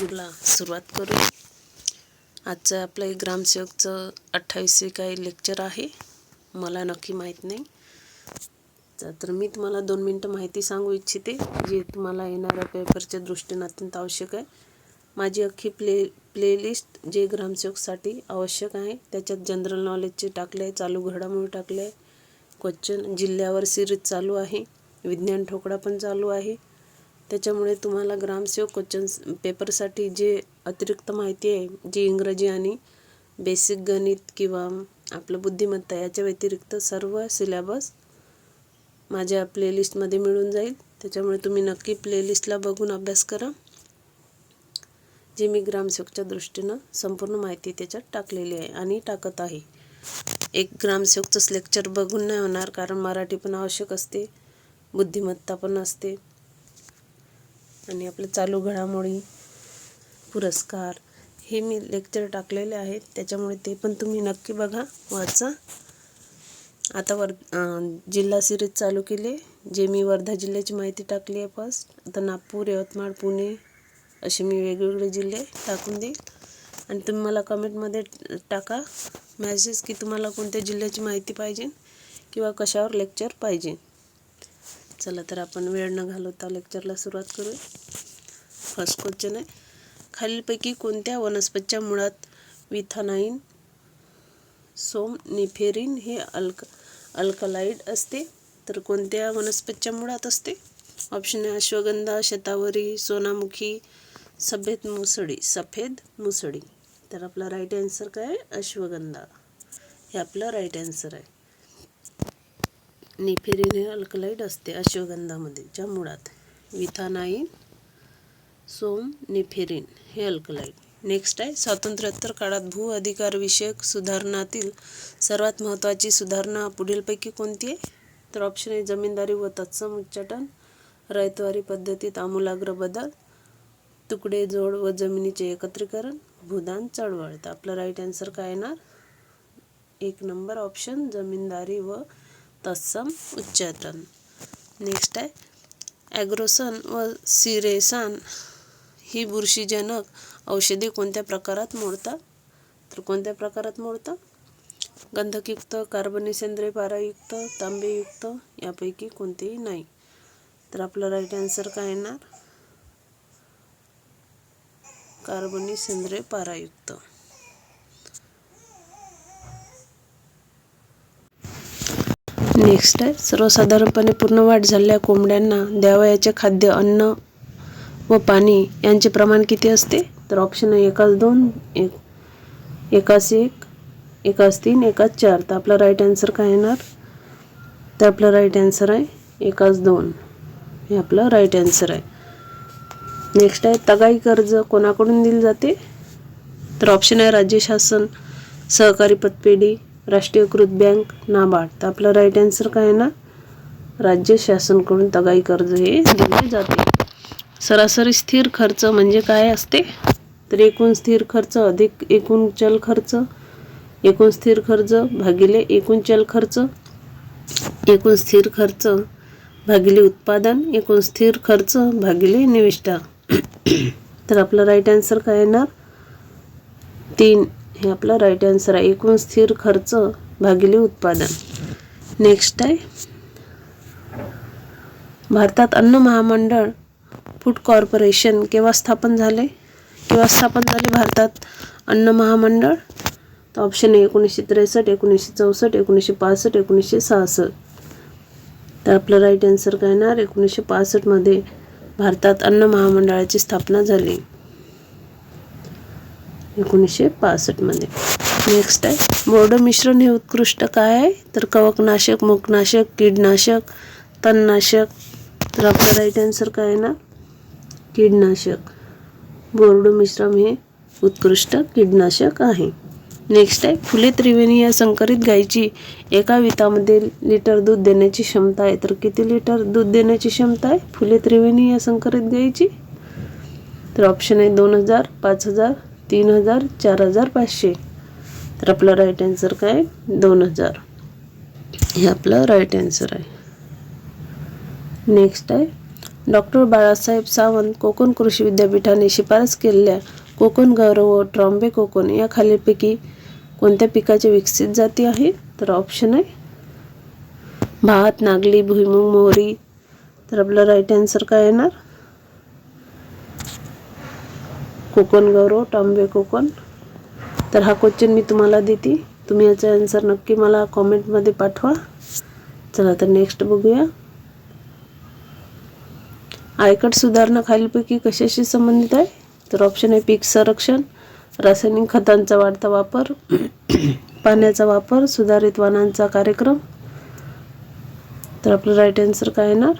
गुडला सुरुवात करू आजचं आपलं एक ग्रामसेवकचं अठ्ठावीसशे काही लेक्चर आहे. मला नक्की माहीत नाही. तर मी तुम्हाला दोन मिनटं माहिती सांगू इच्छिते. जे तुम्हाला येणाऱ्या पेपरच्या दृष्टीने अत्यंत आवश्यक आहे. माझी अख्खी प्ले प्लेलिस्ट जे ग्रामसेवकसाठी आवश्यक आहे त्याच्यात जनरल नॉलेजचे टाकले आहे चालू घडामोडी टाकले आहे. क्वेश्चन जिल्ह्यावर सिरीज चालू आहे. विज्ञान ठोकळा पण चालू आहे. त्याच्यामुळे तुम्हाला ग्रामसेवक क्वेश्चन पेपरसाठी जे अतिरिक्त माहिती आहे जी इंग्रजी आणि बेसिक गणित किंवा आपलं बुद्धिमत्ता याच्या व्यतिरिक्त सर्व सिलेबस माझ्या प्लेलिस्टमध्ये मिळून जाईल. त्याच्यामुळे तुम्ही नक्की प्लेलिस्टला बघून अभ्यास करा जी मी ग्रामसेवकच्या दृष्टीनं संपूर्ण माहिती त्याच्यात टाकलेली आहे आणि टाकत आहे. एक ग्रामसेवकचंच लेक्चर बघून नाही होणार कारण मराठी पण आवश्यक असते बुद्धिमत्ता पण असते. आणि आपले चालू घडामोडी पुरस्कार हे मी लेक्चर टाकलेले आहेत. त्याच्यामुळे ते पण तुम्ही नक्की बघा वाचा. आता वर जिल्हा सिरीज चालू केली. जे मी वर्धा जिल्ह्याची माहिती टाकली आहे फर्स्ट आता नागपूर यवतमाळ पुणे असे मी वेगवेगळे जिल्हे टाकून देईल. आणि तुम्ही मला कमेंटमध्ये टाका. मॅसेज की तुम्हाला कोणत्या जिल्ह्याची माहिती पाहिजे किंवा कशावर लेक्चर पाहिजे. चला तर आपण वेळ न घालवता लेक्चरला सुरुवात करू फर्स्ट क्वेश्चन आहे खालीलपैकी कोणत्या वनस्पतीच्या मुळात विथानाईन सोम निफेरिन हे अल्क अल्कलाइड असते? तर कोणत्या वनस्पतीच्या मुळात असते? ऑप्शन आहे अश्वगंधा शतावरी सोनामुखी सफेद मुसळी सफेद मुसळी तर आपला राईट आन्सर काय आहे? अश्वगंधा. हे आपलं राईट आन्सर आहे. निफेरिन हे अल्कलाइड असते अश्वगंधामध्ये ज्या मुळात विथानाईन सोम निफेरिन हे अल्कलाइड. नेक्स्ट आहे स्वातंत्र्योत्तर काळात भू अधिकारविषयक सुधारणातील सर्वात महत्त्वाची सुधारणा पुढीलपैकी कोणती आहे? तर ऑप्शन आहे जमीनदारी व तत्सम उच्चाटन रयतवारी पद्धतीत आमूलाग्र बदल तुकडे जोड व जमिनीचे एकत्रीकरण भूदान चळवळ. तर आपलं राईट आन्सर काय येणार? एक नंबर ऑप्शन जमीनदारी व तत्सम उच्चाटन नेक्स्ट आहे. ॲग्रोसन व सिरेसान ही बुरशीजनक औषधे कोणत्या प्रकारात मोडतात? तर कोणत्या प्रकारात मोडतात? गंधकयुक्त कार्बनी सेंद्रिय पारायुक्त तांबेयुक्त यापैकी कोणतेही नाही. तर आपलं राईट आन्सर काय येणार? कार्बनी सेंद्रिय पारायुक्त. नेक्स्ट आहे. सर्वसाधारणपणे पूर्ण वाढ झालेल्या कोंबड्यांना द्यावयाचे खाद्य अन्न व पाणी यांचे प्रमाण किती असते? तर ऑप्शन आहे एकाच दोन एक एकाच एक एकाच तीन एकाच चार. तर आपला राईट आन्सर काय येणार? तर आपलं राईट आन्सर आहे एकाच दोन. हे आपलं राईट आन्सर आहे. नेक्स्ट आहे तगाई कर्ज कोणाकडून दिले जाते? तर ऑप्शन आहे राज्य शासन सहकारी पतपेढी राष्ट्रीयकृत बँक नाबार्ड. तर आपलं राईट आन्सर काय ना? राज्य शासनकडून तगाई कर्ज हे दिले जाते. सरासरी स्थिर खर्च म्हणजे काय असते? तर एकूण स्थिर खर्च अधिक एकूण चल खर्च एकूण स्थिर खर्च भागिले एकूण चल खर्च एकूण स्थिर खर्च भागिले उत्पादन एकूण स्थिर खर्च भागिले निविष्ठा. तर आपलं राईट आन्सर काय येणार? तीन. हे आपलं राईट आन्सर आहे. एकूण स्थिर खर्च भागिले उत्पादन. नेक्स्ट आहे. भारतात अन्न महामंडळ फूड कॉर्पोरेशन केव्हा स्थापन झाले? केव्हा स्थापन झाले भारतात अन्न महामंडळ? तर ऑप्शन आहे एकोणीसशे त्रेसष्ट एकोणीसशे चौसष्ट एकोणीसशे पासष्ट एकोणीसशे सहासष्ट. तर आपलं राईट आन्सर काय येणार? एकोणीसशे पासष्टमध्ये भारतात अन्न महामंडळाची स्थापना झाली. एकोणीसशे पासष्टमध्ये नेक्स्ट आहे बोर्ड मिश्रण हे उत्कृष्ट काय आहे? तर कवकनाशक मुकनाशक कीडनाशक तणनाशक. तर आपला राईट आन्सर काय आहे ना? कीडनाशक. बोर्ड मिश्रम हे उत्कृष्ट कीडनाशक आहे. नेक्स्ट आहे फुले त्रिवेणी या संकरित गायीची एका वितामध्ये लिटर दूध देण्याची क्षमता आहे. तर किती लिटर दूध देण्याची क्षमता आहे? फुले त्रिवेणी या संकरित गायीची? तर ऑप्शन आहे दोन हजार पाच हजार तीन हजार चार हजार पाचशे. तर आपलं राईट आन्सर काय? दोन हजार. हे आपलं राईट आन्सर आहे. नेक्स्ट आहे. डॉक्टर बाळासाहेब सावंत कोकण कृषी विद्यापीठाने शिफारस केलेल्या कोकण गौरव व ट्रॉम्बे कोकण या खालीलपैकी कोणत्या पिकाची विकसित जाती आहे? तर ऑप्शन आहे. भात नागली भुईमूग मोहरी. तर आपलं राईट आन्सर काय येणार? कोकण गौरव टॉम्बे कोकण. तर हा क्वेश्चन मी तुम्हाला देते. तुम्ही याचा आन्सर नक्की मला कॉमेंटमध्ये पाठवा. चला तर नेक्स्ट बघूया. आयकट सुधारणा खालीलपैकी कशाशी संबंधित आहे? तर ऑप्शन आहे पीक संरक्षण रासायनिक खतांचा वाढता वापर पाण्याचा वापर सुधारित वाहनांचा कार्यक्रम. तर आपलं राईट आन्सर काय येणार?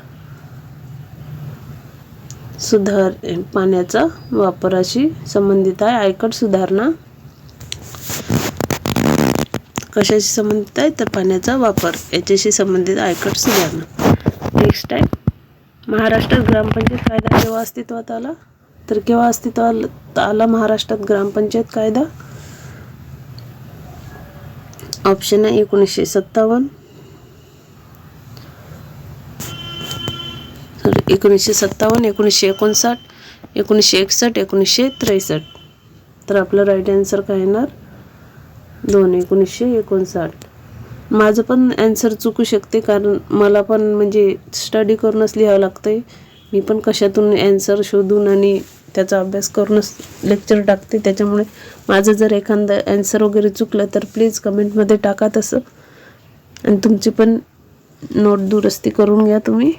सुधार पाण्याचा वापराशी संबंधित आहे. आयकट सुधारणा कशाशी संबंधित आहे? तर पाण्याचा वापर याच्याशी संबंधित आयकट सुधारणा. नेक्स्ट आहे महाराष्ट्रात ग्रामपंचायत कायदा केव्हा अस्तित्वात आला? तर केव्हा अस्तित्वात आला महाराष्ट्रात ग्रामपंचायत कायदा? ऑप्शन आहे एकोणीसशे सत्तावन्न. एकोणीसशे सत्तावन्न एकोणीसशे एकोणसाठ एकोणीसशे एकसष्ट एकोणीसशे त्रेसष्ट. तर आपलं राईट आन्सर काय येणार? दोन एकोणीसशे एकोणसाठ. माझं पण ॲन्सर चुकू शकते कारण मला पण म्हणजे स्टडी करूनच लिहावं लागतं आहे मी पण कशातून ॲन्सर शोधून आणि त्याचा अभ्यास करूनच लेक्चर टाकते. त्याच्यामुळे माझं जर एखादं ॲन्सर वगैरे चुकलं तर प्लीज कमेंटमध्ये टाका तसं. आणि तुमची पण नोट दुरुस्ती करून घ्या तुम्ही.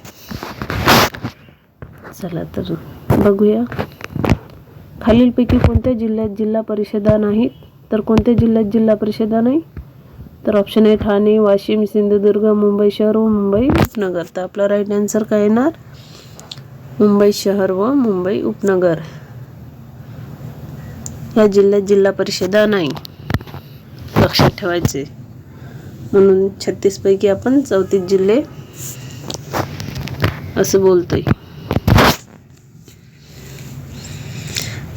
चला तर बघूया. खालीलपैकी कोणत्या जिल्ह्यात जिल्हा परिषदा नाहीत? तर कोणत्या जिल्ह्यात जिल्हा परिषदा नाही? तर ऑप्शन आहे ठाणे वाशिम सिंधुदुर्ग मुंबई शहर व मुंबई उपनगर. तर आपला राईट आन्सर काय येणार? मुंबई शहर व मुंबई उपनगर. या जिल्ह्यात जिल्हा परिषदा नाही. लक्षात ठेवायचे. म्हणून छत्तीसपैकी आपण चौतीस जिल्हे असं बोलतोय.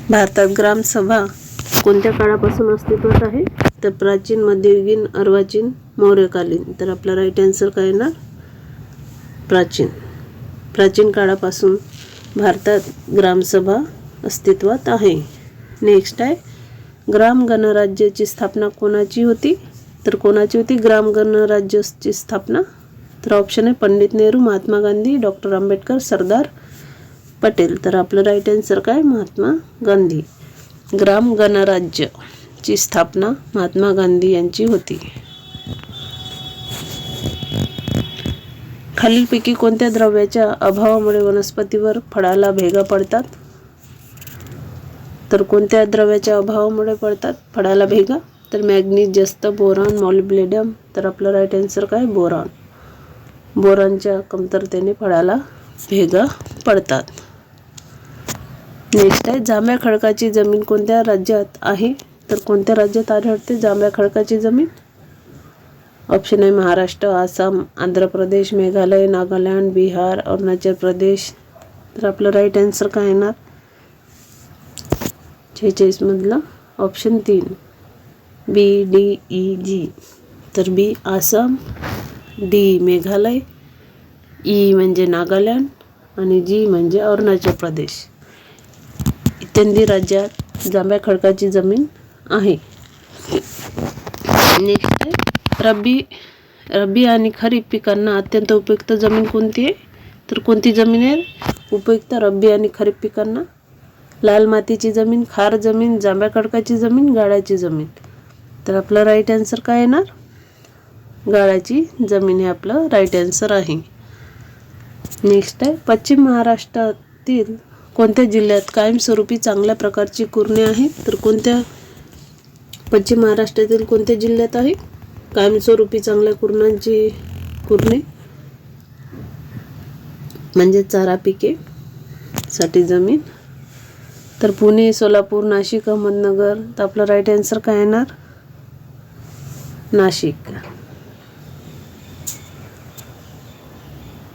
भारतात ग्रामसभा कोणत्या काळापासून अस्तित्वात आहे? तर प्राचीन मध्ययुगीन अर्वाचीन मौर्यकालीन. तर आपला राईट आन्सर काय येणार? प्राचीन. प्राचीन काळापासून भारतात ग्रामसभा अस्तित्वात आहे. नेक्स्ट आहे ग्राम गणराज्याची स्थापना कोणाची होती? तर कोणाची होती? ग्राम गणराज्याची स्थापना? तर ऑप्शन आहे पंडित नेहरू महात्मा गांधी डॉक्टर आंबेडकर सरदार पटेल. तर आपलं राईट आन्सर काय? महात्मा गांधी. ग्राम गणराज्यची स्थापना महात्मा गांधी यांची होती. खालीलपैकी कोणत्या द्रव्याच्या अभावामुळे वनस्पतीवर फळाला भेगा पडतात? तर कोणत्या द्रव्याच्या अभावामुळे पडतात? फळाला भेगा? तर मॅग्नीज जास्त बोरॉन मॉलिब्लेडम. तर आपलं राईट आन्सर काय? बोरॉन. बोरॉनच्या कमतरतेने फळाला भेगा पडतात. नेक्स्ट आहे जांभ्या खडकाची जमीन कोणत्या राज्यात आहे? तर कोणत्या राज्यात आढळते जांभ्या खडकाची जमीन? ऑप्शन आहे महाराष्ट्र आसाम आंध्र प्रदेश मेघालय नागालँड बिहार अरुणाचल प्रदेश. तर आपलं राईट आन्सर काय येणार? छेचाळीसमधलं ऑप्शन तीन. बी डी ई जी तर B Assam D Meghalaya E म्हणजे नागालँड आणि जी म्हणजे अरुणाचल प्रदेश. इत्यादी राज्यात जांभ्या खडकाची जमीन आहे. नेक्स्ट आहे रब्बी रब्बी आणि खरीप पिकांना अत्यंत उपयुक्त जमीन कोणती आहे? तर कोणती जमीन आहे? उपयुक्त रब्बी आणि खरीप पिकांना? लाल मातीची जमीन खार जमीन जांभ्या खडकाची जमीन गाळाची जमीन. तर आपलं राईट आन्सर काय येणार? गाळाची जमीन हे आपलं राईट आन्सर आहे. नेक्स्ट आहे पश्चिम महाराष्ट्रातील कोणत्या जिल्ह्यात कायमस्वरूपी चांगल्या प्रकारची कुरणे आहेत? तर कोणत्या पश्चिम महाराष्ट्रातील कोणत्या जिल्ह्यात आहे? कायमस्वरूपी चांगल्या कुरणांची कुरणे? म्हणजे चारा पिके साठी जमीन. तर पुणे सोलापूर नाशिक अहमदनगर. तर आपलं राईट आन्सर काय येणार? नाशिक.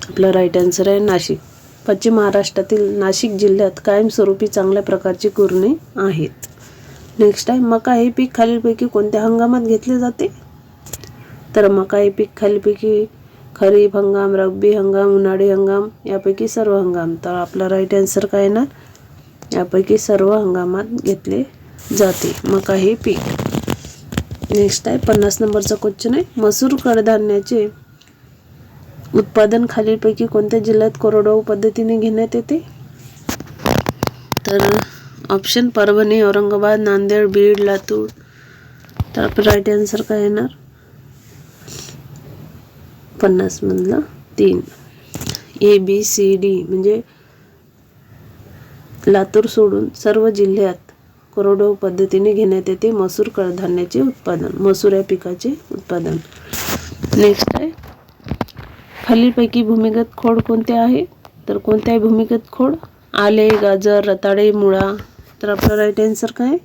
आपलं राईट आन्सर आहे नाशिक. पश्चिम महाराष्ट्रातील नाशिक जिल्ह्यात कायमस्वरूपी चांगल्या प्रकारची कुरणे आहेत. नेक्स्ट आहे मका हे पीक खालीलपैकी कोणत्या हंगामात घेतले जाते? तर मका हे पीक खालीलपैकी खरीप हंगाम रब्बी हंगाम उन्हाळी हंगाम यापैकी सर्व हंगाम. तर आपला राईट आन्सर काय येणार? यापैकी सर्व हंगामात घेतले जाते मका हे पीक. नेक्स्ट आहे पन्नास नंबरचा क्वेश्चन आहे. मसूर कडधान्याचे उत्पादन खालीलपैकी कोणत्या जिल्ह्यात कोरडवाहू पद्धतीने घेण्यात येते? तर ऑप्शन परभणी औरंगाबाद नांदेड बीड लातूर. तर आपलं राईट आन्सर काय येणार? पन्नासमधला तीन. ए बी सी डी म्हणजे लातूर सोडून सर्व जिल्ह्यात कोरडवाहू पद्धतीने घेण्यात येते मसूर कडधान्याचे उत्पादन मसूर या पिकाचे उत्पादन. नेक्स्ट आहे. खालीलपैकी भूमिगत खोड कोणते आहे? तर कोणत्याही भूमिगत खोड आले गाजर रताळे मुळा तर आपला राईट आन्सर काय?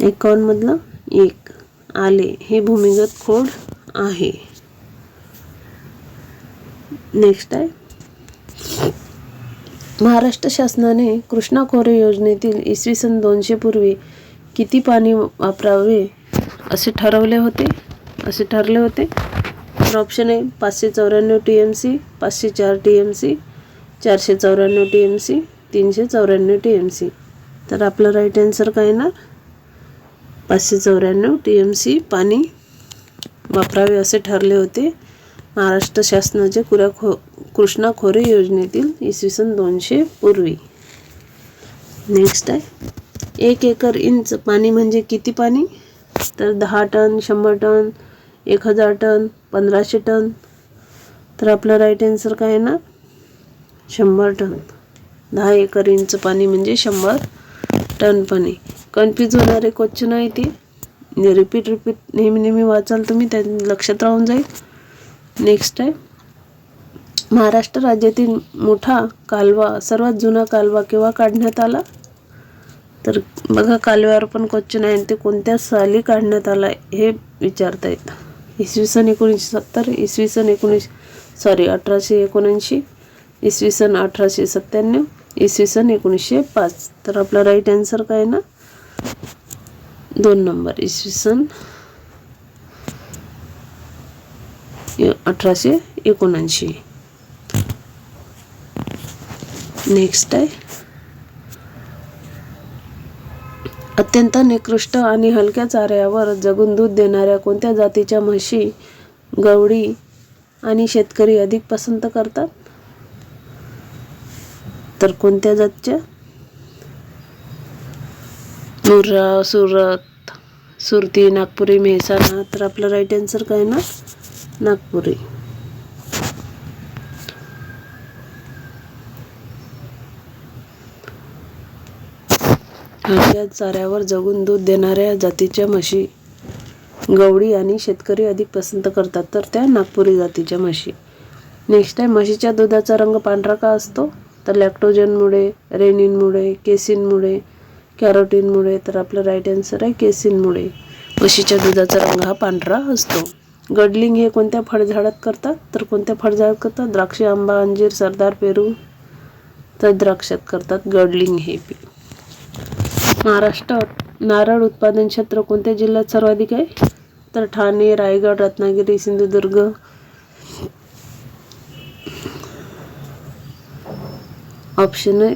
एकावन्नमधलं एक. आले हे भूमिगत खोड आहे. नेक्स्ट आहे. महाराष्ट्र शासनाने कृष्णा खोरे योजनेतील इसवी सन दोनशे पूर्वी किती पाणी वापरावे असे ठरवले होते? असे ठरले होते? तर ऑप्शन आहे. पाचशे चौऱ्याण्णव टी एम सी पाचशे चार टी एम सी चारशे चौऱ्याण्णव टी एम सी तीनशे चौऱ्याण्णव टी एम सी तर आपलं राईट आन्सर काय येणार? पाचशे चौऱ्याण्णव टी एम सी पाणी वापरावे असे ठरले होते. महाराष्ट्र शासनाचे कुऱ्या खो कृष्णा खोरे योजनेतील इसवी सन दोनशे पूर्वी. नेक्स्ट आहे. एक एकर इंच पाणी म्हणजे किती पाणी? तर दहा टन शंभर टन एक हजार टन पंधराशे टन. तर आपलं राईट आन्सर काय येणार शंभर टन. दहा एकर इंच पाणी म्हणजे शंभर टन पाणी. कन्फ्यूज होणारे क्वेश्चन आहे ते. रिपीट रिपीट नेहमी नेहमी वाचाल तुम्ही त्या लक्षात राहून जाईल. नेक्स्ट आहे. महाराष्ट्र राज्यातील मोठा कालवा सर्वात जुना कालवा केव्हा काढण्यात आला? तर बघा कालव्यावर पण क्वेश्चन आहे आणि ते कोणत्या साली काढण्यात आला हे विचारता येतं. इसवी सन एकोणीसशे सत्तर इसवी सन एकोणीस सॉरी अठराशे एकोणऐंशी इसवी सन अठराशे सत्त्याण्णव इसवी सन एकोणीसशे पाच. तर आपला राईट आन्सर काय ना? दोन नंबर इसवी सन अठराशे एकोणऐंशी. नेक्स्ट आहे. अत्यंत निकृष्ट आणि हलक्या चाऱ्यावर जगून दूध देणाऱ्या कोणत्या जातीच्या म्हशी गवडी आणि शेतकरी अधिक पसंत करतात? तर कोणत्या जातच्या? मुर्रा सुरत सुरती नागपुरी मेहसाणा. तर आपलं राईट आन्सर काय ना नागपुरी. हलक्या चाऱ्यावर जगून दूध देणाऱ्या जातीच्या म्हशी गवळी आणि शेतकरी अधिक पसंत करतात. तर त्या नागपुरी जातीच्या म्हशी. नेक्स्ट आहे म्हशीच्या दुधाचा रंग पांढरा का असतो? तर लॅक्टोजनमुळे रेनिनमुळे केसिनमुळे कॅरोटीनमुळे तर आपलं राईट आन्सर आहे केसिनमुळे म्हशीच्या दुधाचा रंग हा पांढरा असतो. गडलिंग हे कोणत्या फळझाडात करतात? तर कोणत्या फळझाडात करतात? द्राक्ष आंबा अंजीर सरदार पेरू. तर द्राक्षात करतात गडलिंग हे पीक. महाराष्ट्रात नारळ उत्पादन क्षेत्र कोणत्या जिल्ह्यात सर्वाधिक आहे? तर ठाणे रायगड रत्नागिरी सिंधुदुर्ग. ऑप्शन आहे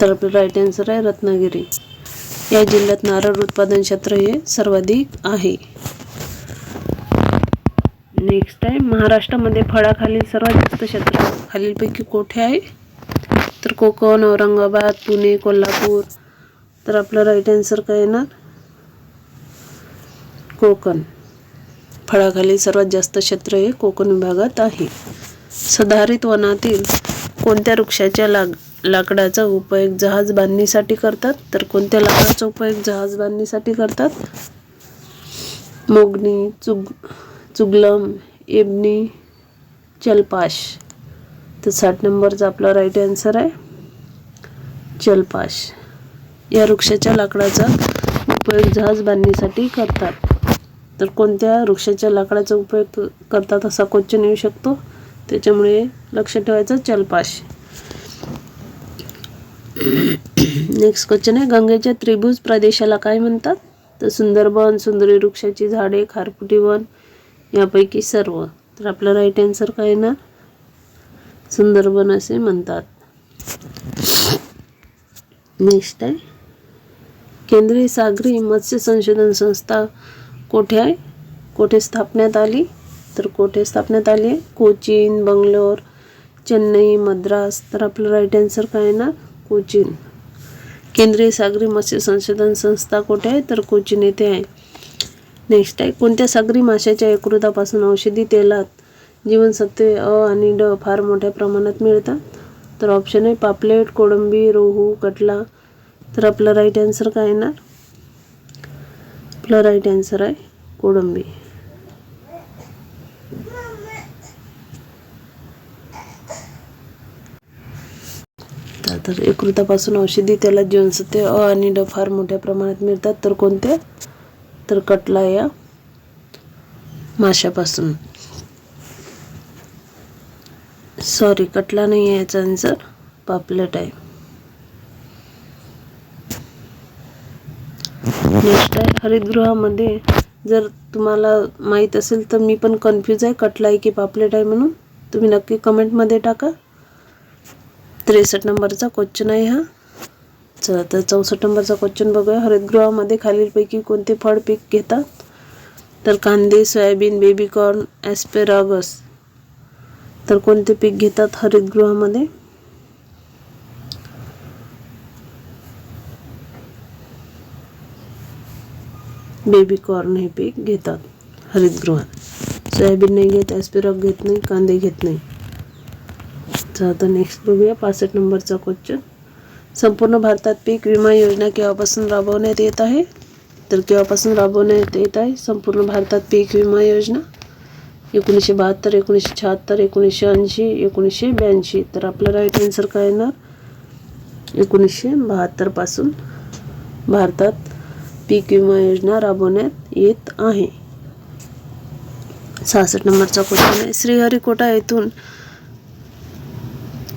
तर आपलं राईट आन्सर आहे रत्नागिरी. या जिल्ह्यात नारळ उत्पादन क्षेत्र हे सर्वाधिक आहे. नेक्स्ट आहे. महाराष्ट्रामध्ये फळाखालील सर्वात जास्त क्षेत्र खालीलपैकी कोठे आहे? तर कोकण औरंगाबाद पुणे कोल्हापूर. तर आपलं राईट आन्सर काय येणार? कोकण. फळाखाली सर्वात जास्त क्षेत्र हे कोकण विभागात आहे. सदाहरित वनातील कोणत्या वृक्षाच्या लाग लाकडाचा उपयोग जहाज बांधणीसाठी करतात? तर कोणत्या लाकडाचा उपयोग जहाज बांधणीसाठी करतात? मोगनी चुग चुगलम एबनी चलपाश तर साठ नंबरचा आपला राईट आन्सर आहे. जलपाश. या वृक्षाच्या लाकडाचा उपयोग जहाज बांधणीसाठी करतात. तर कोणत्या वृक्षाच्या लाकडाचा उपयोग करतात असा क्वेश्चन येऊ शकतो? त्याच्यामुळे लक्ष ठेवायचं चलपाश नेक्स्ट क्वेश्चन आहे. गंगेच्या त्रिभुज प्रदेशाला काय म्हणतात? तर सुंदरबन सुंदरी वृक्षाची झाडे खारफुटी वन यापैकी सर्व. तर आपलं राईट आन्सर काय येणार सुंदरबन असे म्हणतात. नेक्स्ट आहे. केंद्रीय सागरी मत्स्य संशोधन संस्था कोठे आहे? कोठे स्थापण्यात आली? तर कोठे स्थापण्यात आली आहे? कोचीन बंगलोर चेन्नई मद्रास. तर आपलं राईट आन्सर काय येणार कोचीन. केंद्रीय सागरी मत्स्य संशोधन संस्था कोठे आहे? तर कोचीन येथे आहे. नेक्स्ट आहे. कोणत्या सागरी माशाच्या यकृतापासून औषधी तेलात जीवनसत्वे अ आणि ड फार मोठ्या प्रमाणात मिळतात. तर ऑप्शन आहे पापलेट कोळंबी रोहू कटला. तर आपलं राईट आन्सर काय येणार? आपलं राईट आन्सर आहे कोळंबी. तर- यकृतापासून औषधी त्याला जीवनसत्वे अ आणि ड फार मोठ्या प्रमाणात मिळतात. तर कोणत्या? तर कटला या माशापासून. सॉरी कटला नाही आहे याचा आन्सर पापलेट आहे नेक्स्ट आहे हरितगृहामध्ये. जर तुम्हाला माहीत असेल तर मी पण कन्फ्यूज आहे. कटला आहे की पापलेट आहे म्हणून. तुम्ही नक्की कमेंटमध्ये टाका. त्रेसष्ट नंबरचा क्वेश्चन आहे हा. चला तर चौसष्ट नंबरचा क्वेश्चन बघूया. हरितगृहामध्ये खालीलपैकी कोणते फळ पीक घेतात? तर कांदे सोयाबीन बेबीकॉर्न ॲस्पेरागस तर कोणते पीक घेतात हरितगृहामध्ये बेबीकॉर्न हे पीक घेतात हरितगृहात सोयाबीन नाही घेत ॲस्पेराग घेत नाही, कांदे घेत नाही. तर आता नेक्स्ट बघूया पासष्ट नंबरचा क्वेश्चन संपूर्ण भारतात पीक विमा योजना केव्हापासून राबवण्यात येत आहे? तर केव्हापासून राबवण्यात येत आहे? संपूर्ण भारतात पीक विमा योजना? एकोणीसशे बहात्तर एकोणीसशे शहात्तर एकोणीसशे ऐंशी एकोणीसशे ब्याऐंशी. तर आपलं राईट आन्सर काय येणार? एकोणीसशे बहात्तरपासून भारतात पीक विमा योजना राबवण्यात येत आहे. सहासष्ट नंबरचा क्वेश्चन आहे. श्रीहरिकोटा येथून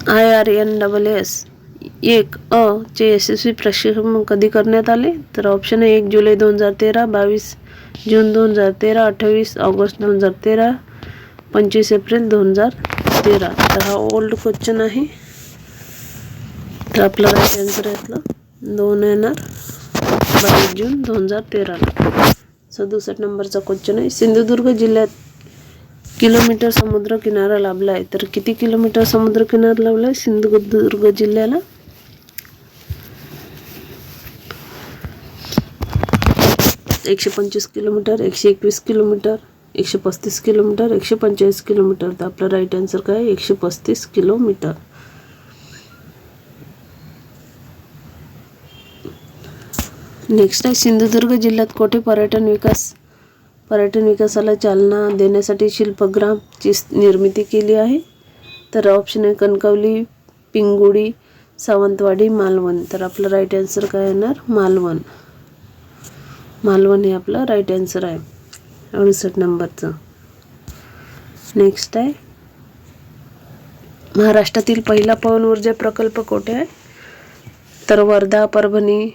I R N double S एक अ चे यशस्वी प्रक्षेपण कधी करण्यात आले? तर ऑप्शन आहे एक जुलै दोन हजार तेरा बावीस जून दोन हजार तेरा अठ्ठावीस ऑगस्ट दोन हजार तेरा पंचवीस एप्रिल दोन हजार तेरा. तर हा ओल्ड क्वेश्चन आहे. तर आपला राईट आन्सर यातलं दोन येणार बावीस जून दोन हजार तेराला सदुसष्ट नंबरचा क्वेश्चन आहे. सिंधुदुर्ग जिल्ह्यात किलोमीटर समुद्र किनारा लाभला आहे तर किती किलोमीटर समुद्र किनारा लाभला आहे सिंधुदुर्ग जिल्ह्याला? एकशे पंचवीस किलोमीटर एकशे एकवीस किलोमीटर एकशे पस्तीस किलोमीटर एकशे पंचेचाळीस किलोमीटर. तर आपलं राईट आन्सर काय एकशे पस्तीस किलोमीटर. नेक्स्ट आहे सिंधुदुर्ग जिल्ह्यात कोठे पर्यटन विकास पर्यटन विकासाला चालना देण्यासाठी शिल्पग्रामची निर्मिती केली आहे? तर ऑप्शन आहे कणकवली पिंगुडी सावंतवाडी मालवण. तर आपलं राईट आन्सर काय येणार? मालवण. मालवण हे आपलं राईट आन्सर आहे. अडुसष्ट नंबरचं नेक्स्ट आहे. महाराष्ट्रातील पहिला पवन ऊर्जा प्रकल्प कोठे आहे? तर वर्धा परभणी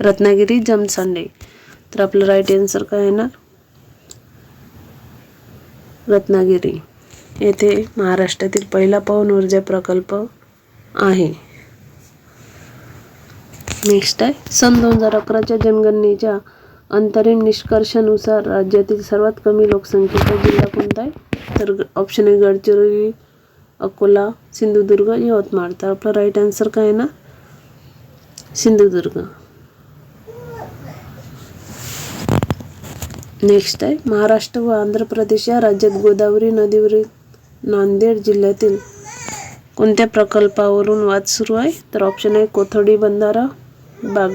रत्नागिरी जमसांडे. तर आपलं राईट आन्सर काय येणार? रत्नागिरी. येथे महाराष्ट्रातील पहिला पवन ऊर्जा प्रकल्प आहे. नेक्स्ट आहे. सन दोन हजार अकराच्या जनगणनेच्या अंतरिम निष्कर्षानुसार राज्यातील सर्वात कमी लोकसंख्येचा जिल्हा कोणता आहे? तर ऑप्शन आहे गडचिरोली अकोला सिंधुदुर्ग यवतमाळ. तर आपलं राईट आन्सर काय आहे ना? सिंधुदुर्ग. नेक्स्ट आहे. महाराष्ट्र व आंध्र प्रदेश या राज्यात गोदावरी नदीवरील नांदेड जिल्ह्यातील कोणत्या प्रकल्पावरून वाद सुरू आहे? तर ऑप्शन आहे कोथोडी बंधारा बाग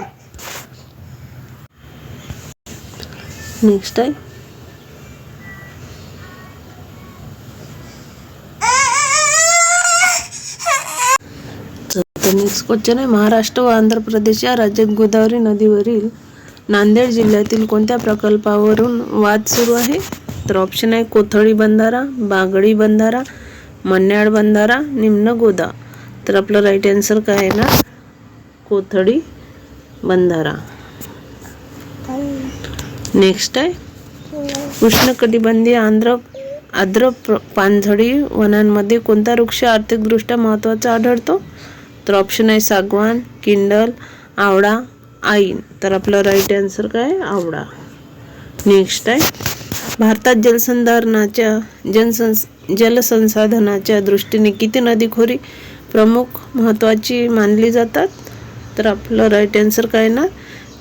नेक्स्ट आहे तर नेक्स्ट क्वेश्चन आहे. महाराष्ट्र व आंध्र प्रदेश या राज्यात गोदावरी नदीवरील नांदेड जिल्ह्यातील कोणत्या प्रकल्पावरून वाद सुरू आहे? तर ऑप्शन आहे कोथळी बंधारा बागडी बंधारा मन्याड बंधारा निम्न गोदा. तर आपलं राईट आन्सर काय आहे ना? कोथळी बंधारा. नेक्स्ट आहे. उष्णकटिबंधीय आंध्र आर्द्र पानझडी वनांमध्ये कोणता वृक्ष आर्थिकदृष्ट्या महत्त्वाचा आढळतो? तर ऑप्शन आहे सागवान किंडल आवळा आईन तर आपलं राईट आन्सर काय? आवळा. नेक्स्ट आहे. भारतात जलसंधारणाच्या जनसंस जलसंसाधनाच्या दृष्टीने किती नदीखोरी प्रमुख महत्त्वाची मानली जातात? तर आपलं राईट आन्सर काय ना?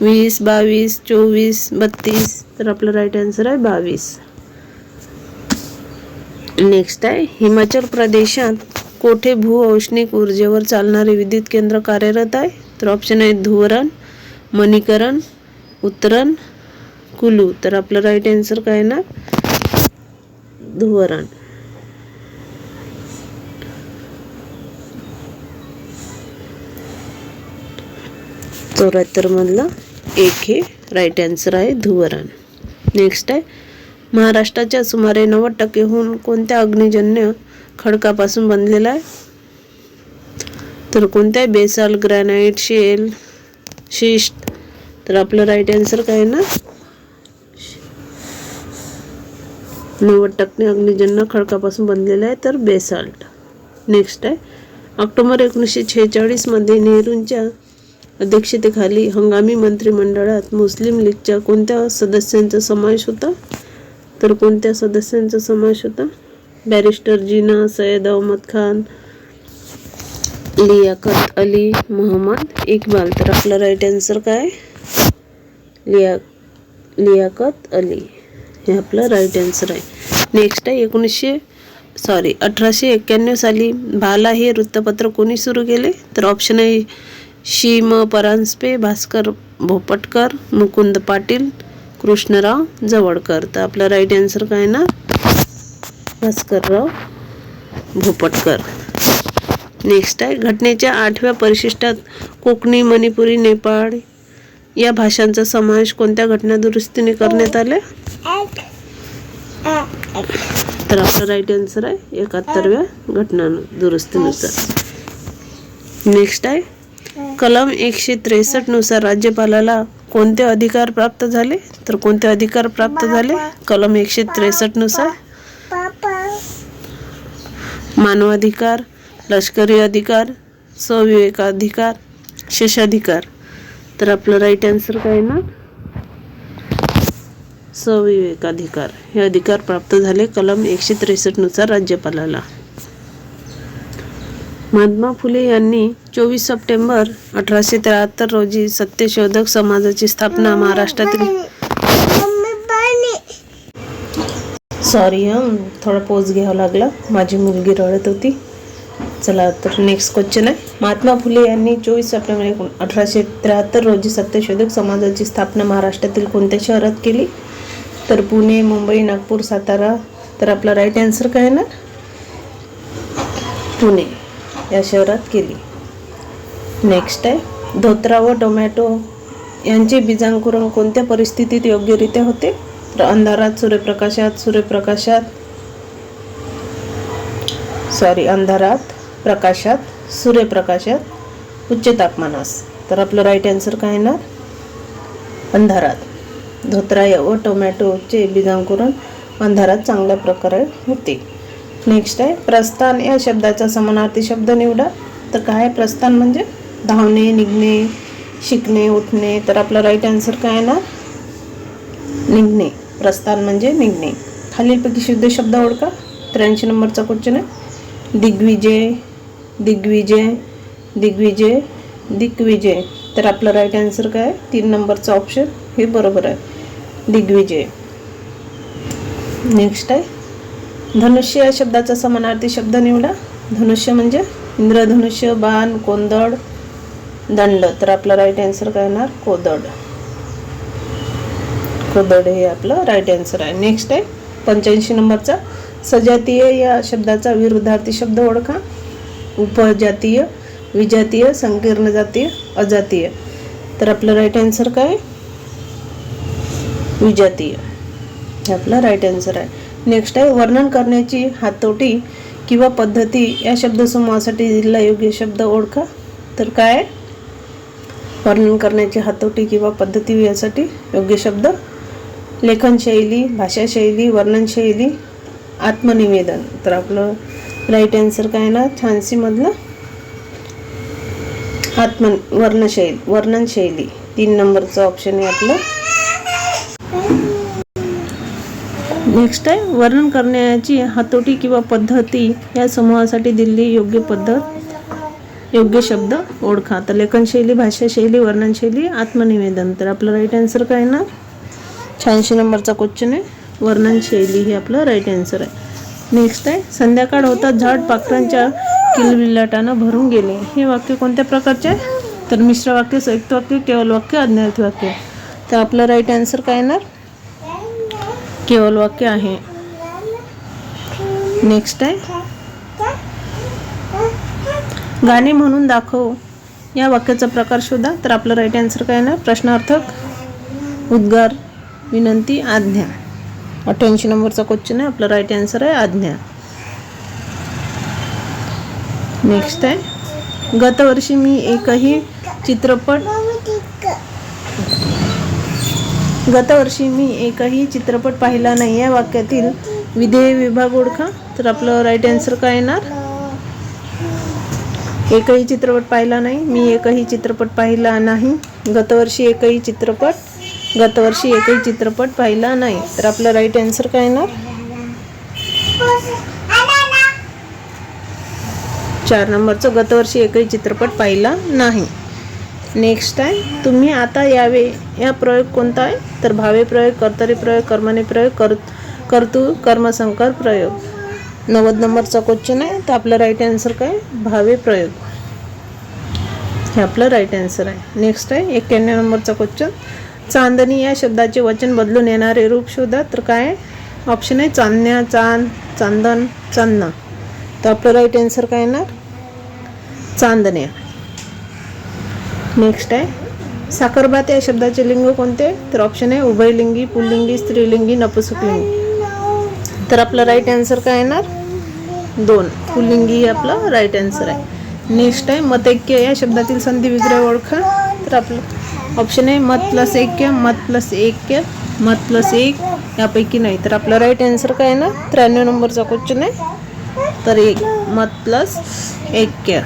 वीस बावीस चोवीस बत्तीस. तर आपलं राईट आन्सर आहे बावीस. नेक्स्ट आहे हिमाचल प्रदेशात कोठे भू औष्णिक ऊर्जेवर चालणारे विद्युत केंद्र कार्यरत आहे? तर ऑप्शन आहे धुवरण मणीकरण उत्तरण कुलू. तर आपलं राईट आन्सर काय ना? धुवरण. चौऱ्याहत्तरमधला एक हे राईट आन्सर आहे धुवरण नेक्स्ट आहे महाराष्ट्राच्या सुमारे नव्वद टक्केहून कोणत्या अग्निजन्य खडकापासून बनलेला आहे? तर कोणत्या बेसाल ग्रॅनाईट शेल शिस्ट तर आपलं राईट आन्सर काय ना? नव्वद टक्के अग्निजन्य खडकापासून बनलेला आहे तर बेसाल्ट. नेक्स्ट आहे ऑक्टोबर एकोणीसशे छेचाळीसमध्ये नेहरूंच्या अध्यक्षतेखाली हंगामी मंत्रिमंडळात मुस्लिम लीगच्या कोणत्या सदस्यांचा समावेश होता? तर कोणत्या सदस्यांचा समावेश होता? बॅरिस्टर जीना सय्यद अहमद खान लियाकत अली मोहम्मद इकबाल. तर आपलं राईट आन्सर काय? लिया लियाकत अली. हे आपलं राईट आन्सर आहे. नेक्स्ट आहे एकोणीसशे सॉरी अठराशे एक्क्याण्णव साली भाला हे वृत्तपत्र कोणी सुरू केले? तर ऑप्शन आहे शी म परांजपे भास्कर भोपटकर मुकुंद पाटील कृष्णराव जवळकर. तर आपला राईट आन्सर काय ना भास्करराव भोपटकर. नेक्स्ट आहे घटनेच्या आठव्या परिशिष्टात कोकणी मणिपुरी नेपाळ या भाषांचा समावेश कोणत्या घटना दुरुस्तीने करण्यात आल्या तर आपला राईट आन्सर आहे एकाहत्तरव्या घटना दुरुस्तीनुसार. नेक्स्ट आहे कलम एकशे त्रेसष्टनुसार राज्यपालाला कोणते अधिकार प्राप्त झाले? तर कोणते अधिकार प्राप्त झाले? कलम एकशे त्रेसष्टनुसार. मानवाधिकार लष्करी अधिकार सविवेकाधिकार शेषाधिकार तर आपलं राईट आन्सर काय ना? सविवेकाधिकार हे अधिकार प्राप्त झाले कलम एकशे त्रेसष्टनुसार राज्यपालाला. महात्मा फुले यांनी चोवीस सप्टेंबर अठराशे त्र्याहत्तर रोजी सत्यशोधक समाजाची स्थापना महाराष्ट्रातील सॉरी हं थोडा पोज घ्यावा लागला. माझी मुलगी रडत होती. चला तर नेक्स्ट क्वेश्चन आहे. महात्मा फुले यांनी चोवीस सप्टेंबर एकोण अठराशे त्र्याहत्तर रोजी सत्यशोधक समाजाची स्थापना महाराष्ट्रातील कोणत्या शहरात केली? तर पुणे मुंबई नागपूर सातारा. तर आपला राईट आन्सर काय ना पुणे. या शहरात केली. नेक्स्ट आहे धोत्रा व टोमॅटो यांचे बीजांकुरण कोणत्या परिस्थितीत योग्यरित्या होते? तर अंधारात सूर्यप्रकाशात सूर्यप्रकाशात सॉरी अंधारात प्रकाशात सूर्यप्रकाशात उच्च तापमानास. तर आपलं राईट आन्सर काय येणार? अंधारात. धोत्रा व टोमॅटोचे बीजांकुरण अंधारात चांगल्या प्रकारे होते. नेक्स्ट आहे प्रस्थान. या शब्दाचा समानार्थी शब्द निवडा. तर काय आहे? प्रस्थान म्हणजे धावणे निघणे शिकणे उठणे. तर आपला राईट आन्सर काय आहे ना? निघणे. प्रस्थान म्हणजे निघणे. खालीलपैकी शुद्ध शब्द ओळखा. त्र्याऐंशी नंबरचा क्वेश्चन आहे. दिग्विजय दिग्विजय दिग्विजय दिग्विजय. तर आपलं राईट आन्सर काय आहे? तीन नंबरचा ऑप्शन हे बरोबर आहे. दिग्विजय. नेक्स्ट आहे. धनुष्य या शब्दाचा समानार्थी शब्द निवडा. धनुष्य म्हणजे इंद्रधनुष्य बाण कोंदड दंड. तर आपला राईट आन्सर काय येणार कोदड. कोदड हे आपलं राईट आन्सर आहे. नेक्स्ट आहे पंच्याऐंशी नंबरचा. सजातीय या शब्दाचा विरुद्धार्थी शब्द ओळखा. उपजातीय विजातीय संकीर्ण जातीय अजातीय. तर आपलं राईट आन्सर काय? विजातीय. हे आपलं राईट आन्सर आहे. नेक्स्ट वर्णन करण्याची हातोटी किंवा पद्धती या शब्दसमूहासाठी दिलेला योग्य शब्द ओळखा. तर काय वर्णन करण्याची हातोटी किंवा पद्धती यासाठी योग्य शब्द. लेखनशैली भाषाशैली वर्णनशैली आत्मनिवेदन. तर आपलं राईट आन्सर काय ना छानसीमधलं आत्म वर्णशैली वर्णनशैली तीन नंबरचं ऑप्शन आहे आपलं. नेक्स्ट आहे वर्णन करण्याची हातोटी किंवा पद्धती या समूहासाठी दिलेली योग्य पद्धत योग्य शब्द ओळखा. तर लेखनशैली भाषाशैली वर्णनशैली आत्मनिवेदन. तर आपलं राईट आन्सर काय ना शहाऐंशी नंबरचा क्वेश्चन आहे. वर्णनशैली हे आपलं राईट आन्सर आहे. नेक्स्ट आहे संध्याकाळ होता झाड पाखरांच्या किलबिलाटानं भरून गेले. हे वाक्य कोणत्या प्रकारचे आहे? तर मिश्र वाक्य संयुक्त वाक्य केवल वाक्य अज्ञात वाक्य. तर आपलं राईट आन्सर काय येणार? केवल वाक्य आहे. नेक्स्ट आहे. गाणे म्हणून दाखव. या वाक्याचा प्रकार शोधा. तर आपलं राईट आन्सर काय ना प्रश्नार्थक उद्गार विनंती आज्ञा. अठ्ठ्याऐंशी नंबरचा क्वेश्चन आहे. आपलं राईट आन्सर आहे आज्ञा. नेक्स्ट आहे. गतवर्षी मी एकही चित्रपट गतवर्षी मी एकही चित्रपट पाहिला नाही या वाक्यातील विधेय विभाग ओळखा. तर आपलं राईट आन्सर काय येणार? एकही चित्रपट पाहिला नाही. मी एकही चित्रपट पाहिला नाही. गतवर्षी एकही चित्रपट गतवर्षी एकही चित्रपट पाहिला नाही. तर आपलं राईट आन्सर काय येणार? चार नंबरचं गतवर्षी एकही चित्रपट पाहिला नाही. नेक्स्ट आहे तुम्ही आता यावे या प्रयोग कोणता आहे? तर भावे प्रयोग कर्तरी प्रयोग कर्मणे प्रयोग कर कर्तू कर्मसंकर प्रयोग. नव्वद नंबरचा क्वेश्चन आहे तर आपलं राईट आन्सर काय? भावे प्रयोग. हे आपलं राईट आन्सर आहे. नेक्स्ट आहे एक्क्याण्णव नंबरचा क्वेश्चन चांदणी या शब्दाचे वचन बदलून येणारे रूप शोधा. तर काय ऑप्शन आहे चांदण्या चांद चांदन चांदना तर आपलं राईट आन्सर काय येणार? चांदण्या. नेक्स्ट आहे. साखरभात या शब्दाचे लिंग कोणते? तर ऑप्शन आहे उभयलिंगी पुल्लिंगी स्त्रीलिंगी नपुसकलिंगी. तर आपलं राईट आन्सर काय येणार? दोन. पुल्लिंगी हे आपलं राईट आन्सर आहे. नेक्स्ट आहे मतैक्य या शब्दातील संधी विग्रह ओळखा. तर आपलं ऑप्शन आहे मत प्लस ऐक्य मत प्लस ऐक्य मत प्लस एक यापैकी नाही. तर आपलं राईट आन्सर काय येणार? त्र्याण्णव नंबरचा क्वेश्चन आहे. तर एक मत प्लस ऐक्य.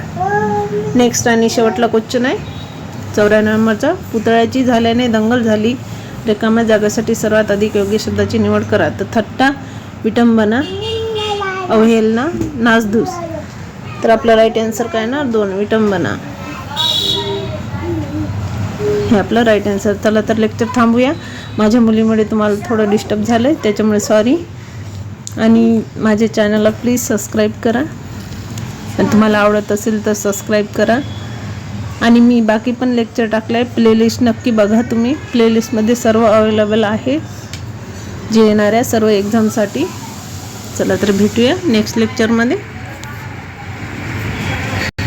नेक्स्ट आणि शेवटला क्वेश्चन आहे. चौऱ्याण्णवचा नंबरचा. पुतळ्याची झाल्याने दंगल झाली. रिकाम्या जागेसाठी सर्वात अधिक योग्य शब्दाची निवड करा. तर थट्टा विटंबना अवहेलना नासधूस. तर आपलं राईट आन्सर काय ना दोन. विटंबना. हे आपलं राईट आन्सर चला तर लेक्चर थांबूया. माझ्या मुलीमुळे तुम्हाला थोडं डिस्टर्ब झालं आहे त्याच्यामुळे सॉरी आणि माझ्या चॅनलला प्लीज सबस्क्राईब करा. आणि तुम्हाला आवडत असेल तर सबस्क्राईब करा. आणि मी बाकी पण लेक्चर टाकलं आहे प्लेलिस्ट नक्की बघा तुम्ही. प्लेलिस्टमध्ये सर्व अवेलेबल आहे. जे येणाऱ्या सर्व एक्झामसाठी चला तर भेटूया नेक्स्ट लेक्चरमध्ये